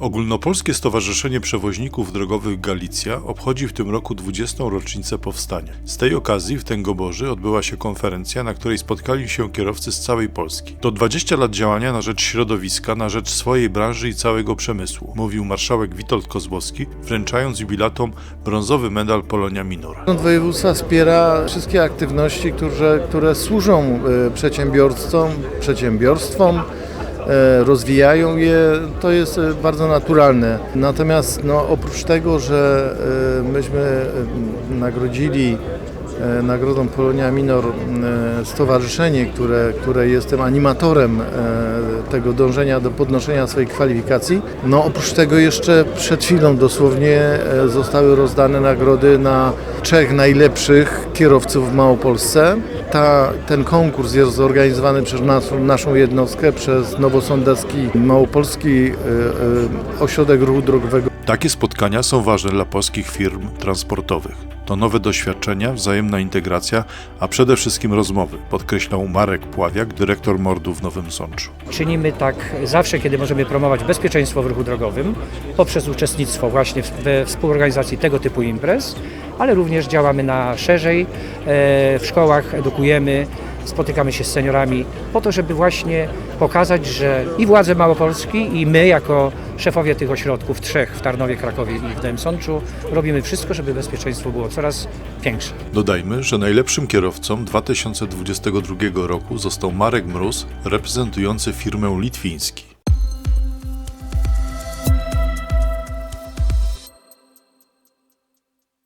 Ogólnopolskie Stowarzyszenie Przewoźników Drogowych Galicja obchodzi w tym roku 20. rocznicę powstania. Z tej okazji w Tęgoborzy odbyła się konferencja, na której spotkali się kierowcy z całej Polski. To 20 lat działania na rzecz środowiska, na rzecz swojej branży i całego przemysłu, mówił marszałek Witold Kozłowski, wręczając jubilatom brązowy medal Polonia Minor. Rząd województwa wspiera wszystkie aktywności, które, które służą e, przedsiębiorcom, przedsiębiorstwom, rozwijają je. To jest e, bardzo naturalne. Natomiast no, oprócz tego, że e, myśmy e, nagrodzili e, Nagrodą Polonia Minor e, stowarzyszenie, które, które jestem animatorem e, tego dążenia do podnoszenia swojej kwalifikacji. No oprócz tego jeszcze przed chwilą dosłownie e, zostały rozdane nagrody na trzech najlepszych kierowców w Małopolsce. Ta, ten konkurs jest zorganizowany przez naszą, naszą jednostkę, przez Nowosądecki Małopolski e, e, Ośrodek Ruchu Drogowego. Takie spotkania są ważne dla polskich firm transportowych. To nowe doświadczenia, wzajemna integracja, a przede wszystkim rozmowy, podkreślał Marek Pławiak, dyrektor mordu w Nowym Sączu. Czynimy tak zawsze, kiedy możemy promować bezpieczeństwo w ruchu drogowym poprzez uczestnictwo właśnie we współorganizacji tego typu imprez, ale również działamy na szerzej e, w szkołach, edukujemy, spotykamy się z seniorami po to, żeby właśnie pokazać, że i władze Małopolski i my jako szefowie tych ośrodków, trzech w Tarnowie, Krakowie i w Nowym Sączu robimy wszystko, żeby bezpieczeństwo było coraz większe. Dodajmy, że najlepszym kierowcą 2022 roku został Marek Mróz, reprezentujący firmę Litwiński.